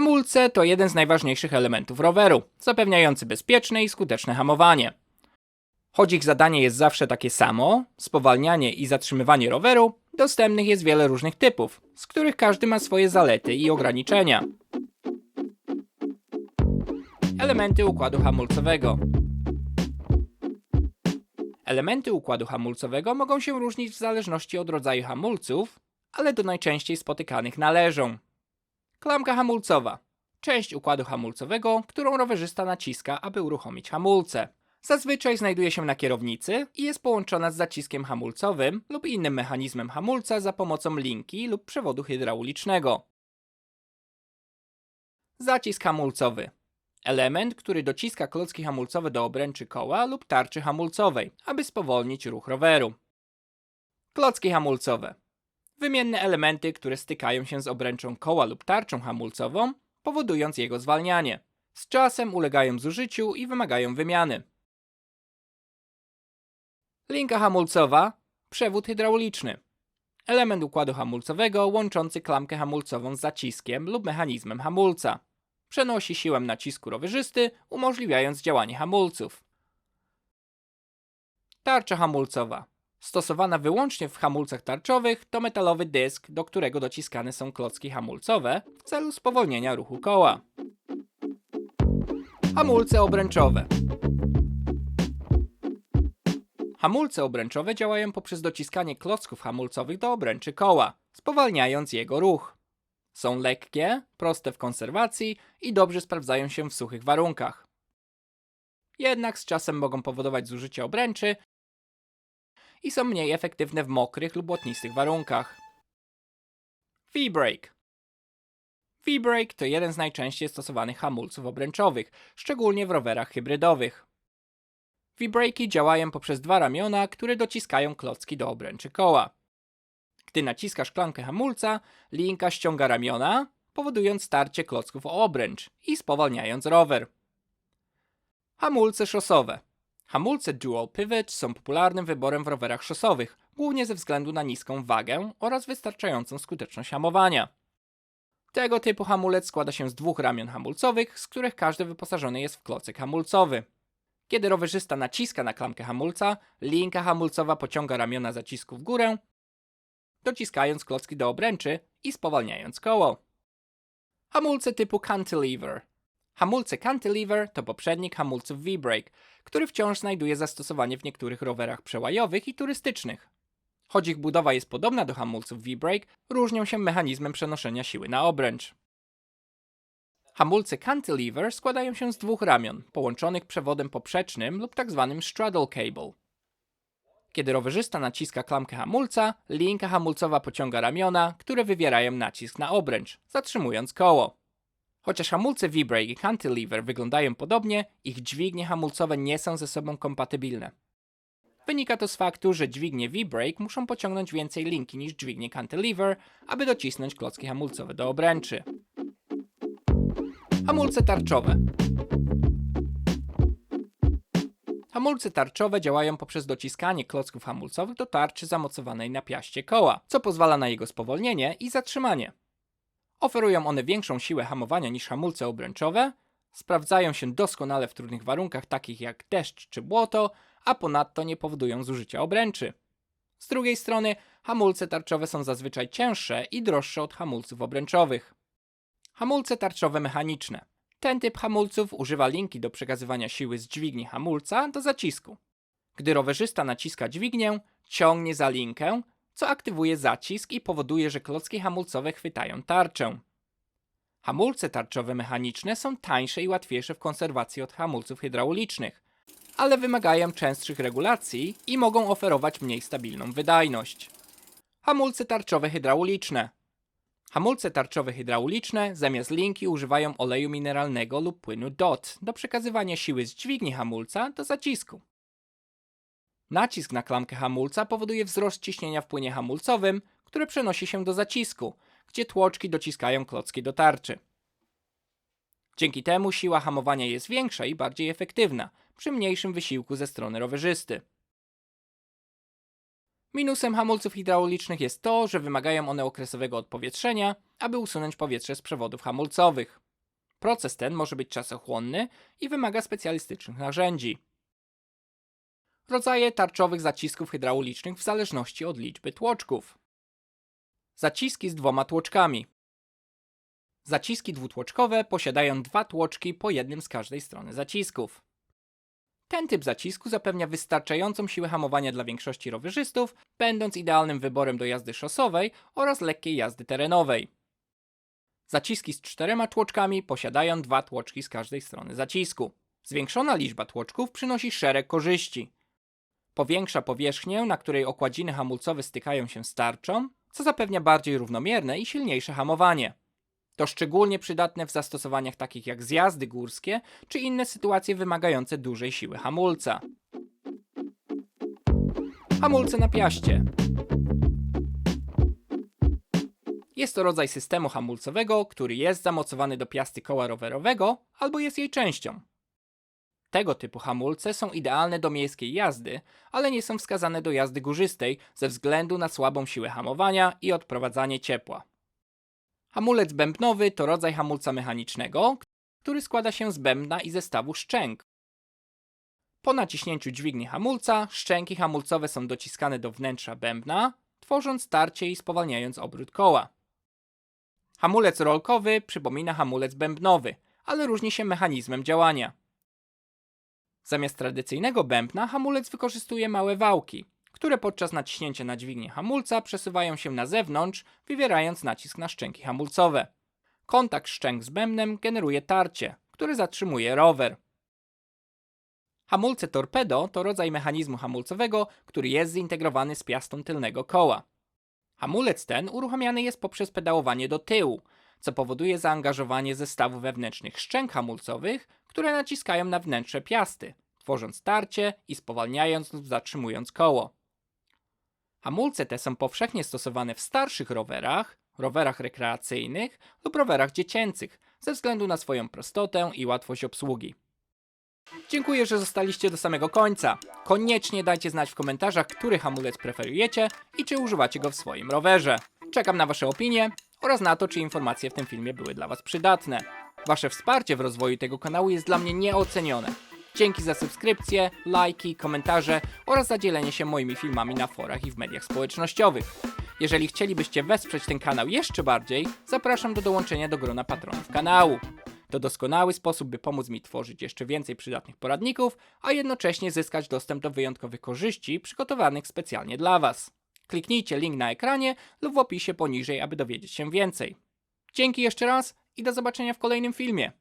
Hamulce to jeden z najważniejszych elementów roweru, zapewniający bezpieczne i skuteczne hamowanie. Choć ich zadanie jest zawsze takie samo spowalnianie i zatrzymywanie roweru dostępnych jest wiele różnych typów, z których każdy ma swoje zalety i ograniczenia. Elementy układu hamulcowego. Elementy układu hamulcowego mogą się różnić w zależności od rodzaju hamulców, ale do najczęściej spotykanych należą klamka hamulcowa część układu hamulcowego, którą rowerzysta naciska, aby uruchomić hamulce. Zazwyczaj znajduje się na kierownicy i jest połączona z zaciskiem hamulcowym lub innym mechanizmem hamulca za pomocą linki lub przewodu hydraulicznego. Zacisk hamulcowy. Element, który dociska klocki hamulcowe do obręczy koła lub tarczy hamulcowej, aby spowolnić ruch roweru. Klocki hamulcowe. Wymienne elementy, które stykają się z obręczą koła lub tarczą hamulcową, powodując jego zwalnianie. Z czasem ulegają zużyciu i wymagają wymiany. Linka hamulcowa, przewód hydrauliczny. Element układu hamulcowego łączący klamkę hamulcową z zaciskiem lub mechanizmem hamulca. Przenosi siłę nacisku rowerzysty, umożliwiając działanie hamulców. Tarcza hamulcowa. Stosowana wyłącznie w hamulcach tarczowych, to metalowy dysk, do którego dociskane są klocki hamulcowe w celu spowolnienia ruchu koła. Hamulce obręczowe. Hamulce obręczowe działają poprzez dociskanie klocków hamulcowych do obręczy koła, spowalniając jego ruch. Są lekkie, proste w konserwacji i dobrze sprawdzają się w suchych warunkach. Jednak z czasem mogą powodować zużycie obręczy i są mniej efektywne w mokrych lub błotnistych warunkach. V-brake. V-brake to jeden z najczęściej stosowanych hamulców obręczowych, szczególnie w rowerach hybrydowych. V-brake'i działają poprzez dwa ramiona, które dociskają klocki do obręczy koła. Gdy naciskasz klamkę hamulca, linka ściąga ramiona, powodując starcie klocków o obręcz i spowalniając rower. Hamulce szosowe. Hamulce Dual Pivot są popularnym wyborem w rowerach szosowych, głównie ze względu na niską wagę oraz wystarczającą skuteczność hamowania. Tego typu hamulec składa się z dwóch ramion hamulcowych, z których każdy wyposażony jest w klocek hamulcowy. Kiedy rowerzysta naciska na klamkę hamulca, linka hamulcowa pociąga ramiona zacisku w górę, dociskając klocki do obręczy i spowalniając koło. Hamulce typu cantilever. Hamulce cantilever to poprzednik hamulców V-brake, który wciąż znajduje zastosowanie w niektórych rowerach przełajowych i turystycznych. Choć ich budowa jest podobna do hamulców V-brake, różnią się mechanizmem przenoszenia siły na obręcz. Hamulce cantilever składają się z dwóch ramion, połączonych przewodem poprzecznym lub tzw. straddle cable. Kiedy rowerzysta naciska klamkę hamulca, linka hamulcowa pociąga ramiona, które wywierają nacisk na obręcz, zatrzymując koło. Chociaż hamulce V-brake i cantilever wyglądają podobnie, ich dźwignie hamulcowe nie są ze sobą kompatybilne. Wynika to z faktu, że dźwignie V-brake muszą pociągnąć więcej linki niż dźwignie cantilever, aby docisnąć klocki hamulcowe do obręczy. Hamulce tarczowe. Hamulce tarczowe działają poprzez dociskanie klocków hamulcowych do tarczy zamocowanej na piaście koła, co pozwala na jego spowolnienie i zatrzymanie. Oferują one większą siłę hamowania niż hamulce obręczowe, sprawdzają się doskonale w trudnych warunkach takich jak deszcz czy błoto, a ponadto nie powodują zużycia obręczy. Z drugiej strony, hamulce tarczowe są zazwyczaj cięższe i droższe od hamulców obręczowych. Hamulce tarczowe mechaniczne. Ten typ hamulców używa linki do przekazywania siły z dźwigni hamulca do zacisku. Gdy rowerzysta naciska dźwignię, ciągnie za linkę, co aktywuje zacisk i powoduje, że klocki hamulcowe chwytają tarczę. Hamulce tarczowe mechaniczne są tańsze i łatwiejsze w konserwacji od hamulców hydraulicznych, ale wymagają częstszych regulacji i mogą oferować mniej stabilną wydajność. Hamulce tarczowe hydrauliczne. Hamulce tarczowe hydrauliczne zamiast linki używają oleju mineralnego lub płynu DOT do przekazywania siły z dźwigni hamulca do zacisku. Nacisk na klamkę hamulca powoduje wzrost ciśnienia w płynie hamulcowym, które przenosi się do zacisku, gdzie tłoczki dociskają klocki do tarczy. Dzięki temu siła hamowania jest większa i bardziej efektywna, przy mniejszym wysiłku ze strony rowerzysty. Minusem hamulców hydraulicznych jest to, że wymagają one okresowego odpowietrzenia, aby usunąć powietrze z przewodów hamulcowych. Proces ten może być czasochłonny i wymaga specjalistycznych narzędzi. Rodzaje tarczowych zacisków hydraulicznych w zależności od liczby tłoczków. Zaciski z dwoma tłoczkami. Zaciski dwutłoczkowe posiadają dwa tłoczki po jednym z każdej strony zacisków. Ten typ zacisku zapewnia wystarczającą siłę hamowania dla większości rowerzystów, będąc idealnym wyborem do jazdy szosowej oraz lekkiej jazdy terenowej. Zaciski z czterema tłoczkami posiadają dwa tłoczki z każdej strony zacisku. Zwiększona liczba tłoczków przynosi szereg korzyści. Powiększa powierzchnię, na której okładziny hamulcowe stykają się z tarczą, co zapewnia bardziej równomierne i silniejsze hamowanie. To szczególnie przydatne w zastosowaniach takich jak zjazdy górskie czy inne sytuacje wymagające dużej siły hamulca. Hamulce na piaście. Jest to rodzaj systemu hamulcowego, który jest zamocowany do piasty koła rowerowego albo jest jej częścią. Tego typu hamulce są idealne do miejskiej jazdy, ale nie są wskazane do jazdy górzystej ze względu na słabą siłę hamowania i odprowadzanie ciepła. Hamulec bębnowy to rodzaj hamulca mechanicznego, który składa się z bębna i zestawu szczęk. Po naciśnięciu dźwigni hamulca, szczęki hamulcowe są dociskane do wnętrza bębna, tworząc tarcie i spowalniając obrót koła. Hamulec rolkowy przypomina hamulec bębnowy, ale różni się mechanizmem działania. Zamiast tradycyjnego bębna hamulec wykorzystuje małe wałki, które podczas naciśnięcia na dźwignię hamulca przesuwają się na zewnątrz, wywierając nacisk na szczęki hamulcowe. Kontakt szczęk z bębnem generuje tarcie, które zatrzymuje rower. Hamulce torpedo to rodzaj mechanizmu hamulcowego, który jest zintegrowany z piastą tylnego koła. Hamulec ten uruchamiany jest poprzez pedałowanie do tyłu, co powoduje zaangażowanie zestawu wewnętrznych szczęk hamulcowych, które naciskają na wnętrze piasty, tworząc tarcie i spowalniając lub zatrzymując koło. Hamulce te są powszechnie stosowane w starszych rowerach, rowerach rekreacyjnych lub rowerach dziecięcych ze względu na swoją prostotę i łatwość obsługi. Dziękuję, że zostaliście do samego końca. Koniecznie dajcie znać w komentarzach, który hamulec preferujecie i czy używacie go w swoim rowerze. Czekam na Wasze opinie oraz na to, czy informacje w tym filmie były dla Was przydatne. Wasze wsparcie w rozwoju tego kanału jest dla mnie nieocenione. Dzięki za subskrypcje, lajki, komentarze oraz za dzielenie się moimi filmami na forach i w mediach społecznościowych. Jeżeli chcielibyście wesprzeć ten kanał jeszcze bardziej, zapraszam do dołączenia do grona patronów kanału. To doskonały sposób, by pomóc mi tworzyć jeszcze więcej przydatnych poradników, a jednocześnie zyskać dostęp do wyjątkowych korzyści przygotowanych specjalnie dla Was. Kliknijcie link na ekranie lub w opisie poniżej, aby dowiedzieć się więcej. Dzięki jeszcze raz i do zobaczenia w kolejnym filmie.